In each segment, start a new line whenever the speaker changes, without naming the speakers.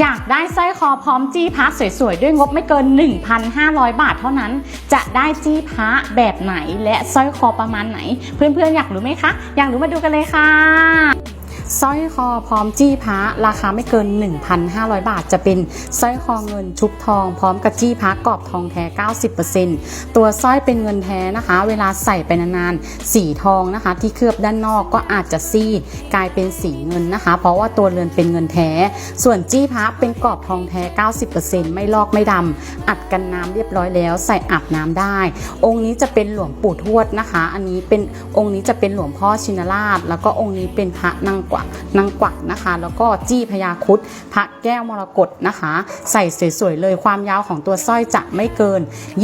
อยากได้สร้อยคอพร้อมจี้พระสวยๆ ด้วยงบไม่เกิน 1,500 บาทเท่านั้น จะได้จี้พระแบบไหนและสร้อยคอประมาณไหน เพื่อนๆ อยากรู้ไหมคะ อยากรู้มาดูกันเลยค่ะ สร้อยคอพร้อมจี้พระราคาไม่เกิน 1,500 บาท จะเป็นสร้อยคอเงินชุบทอง พร้อมกับจี้พระกรอบทองแท้ 90%ตัวสร้อยเป็นเงินแท้นะคะ เวลาใส่ไปนานๆสีทองนะคะ ที่เคลือบด้านนอกก็อาจจะซีดกลายเป็นสีเงินนะคะ เพราะว่าตัวเรือนเป็นเงินแท้ ส่วนจี้พระเป็นกรอบทองแท้ 90%ไม่ลอกไม่ดำอัดกันน้ำเรียบร้อยแล้ว ใส่อาบน้ำได้ องค์นี้จะเป็นหลวงปู่ทวดนะคะ อันนี้เป็นองค์นี้จะเป็นหลวงพ่อชินราช แล้วก็องค์นี้เป็นพระนางกวักนางกวักนะคะ แล้วก็จี้พญาคุดพระแก้วมรกตนะคะ ใส่สวยๆเลยความยาวของตัวสร้อยจะไม่เกิน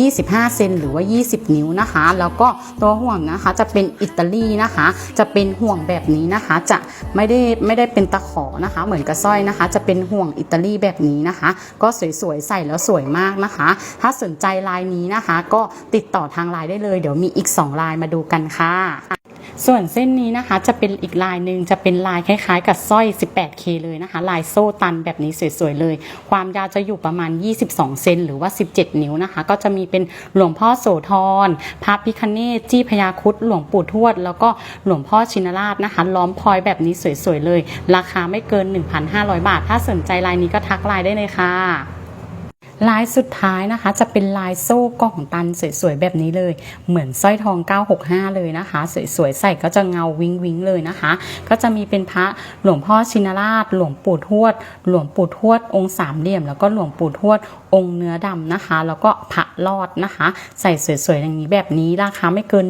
25 เซนหรือว่า 20 นิ้วนะคะ แล้วก็ตัวห่วงนะคะจะเป็นอิตาลีนะคะ จะเป็นห่วงแบบนี้นะคะ จะไม่ได้ไม่ได้เป็นตะขอนะคะ เหมือนกับสร้อยนะคะ จะเป็นห่วงอิตาลีแบบนี้นะคะ ก็สวยๆใส่แล้วสวยมากนะคะ ถ้าสนใจลายนี้นะคะ ก็ติดต่อทางไลน์ได้เลย เดี๋ยวมีอีก 2 ลายมาดูกันค่ะ ส่วนเส้นนี้นะคะจะเป็นอีกลายหนึ่งจะเป็นลายคล้ายๆ กับสร้อย 18K เลยนะคะ ลายโซ่ตันแบบนี้สวยๆเลย ความยาวจะอยู่ประมาณ 22 เซนหรือว่า 17 นิ้วนะคะ ก็จะมีเป็นหลวงพ่อโสธรพระพิคเนตจี้พญาคุดหลวงปู่ทวด แล้วก็หลวงพ่อชินราชนะคะ ล้อมพลอยแบบนี้สวยๆเลย ราคาไม่เกิน 1,500 บาท ถ้าสนใจลายนี้ก็ทักไลน์ได้เลยค่ะ ลายสุดท้ายนะคะ จะเป็นลายโซ่กล่องตันสวยๆแบบนี้เลย เหมือนสร้อยทอง 965 เลยนะคะ สวยๆใส่ก็จะเงาวิงวิงๆเลยนะคะ ก็จะมีเป็นพระหลวงพ่อชินราช หลวงปู่ทวด หลวงปู่ทวด องค์สามเหลี่ยม แล้วก็หลวงปู่ทวดองค์เนื้อดำนะคะ แล้วก็พระรอดนะคะ ใส่สวยๆอย่างนี้แบบนี้ราคาไม่เกิน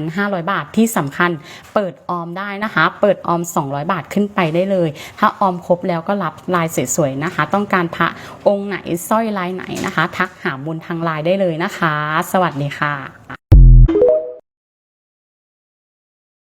1,500 บาทที่สำคัญ เปิดออมได้นะคะ เปิดออม 200 บาทขึ้นไปได้เลย ถ้าออมครบแล้วก็รับลายสวยๆนะคะ ต้องการพระองค์ไหนสร้อยลายไหนนะคะ ทักหาบุญทางไลน์ได้เลยนะคะ สวัสดีค่ะ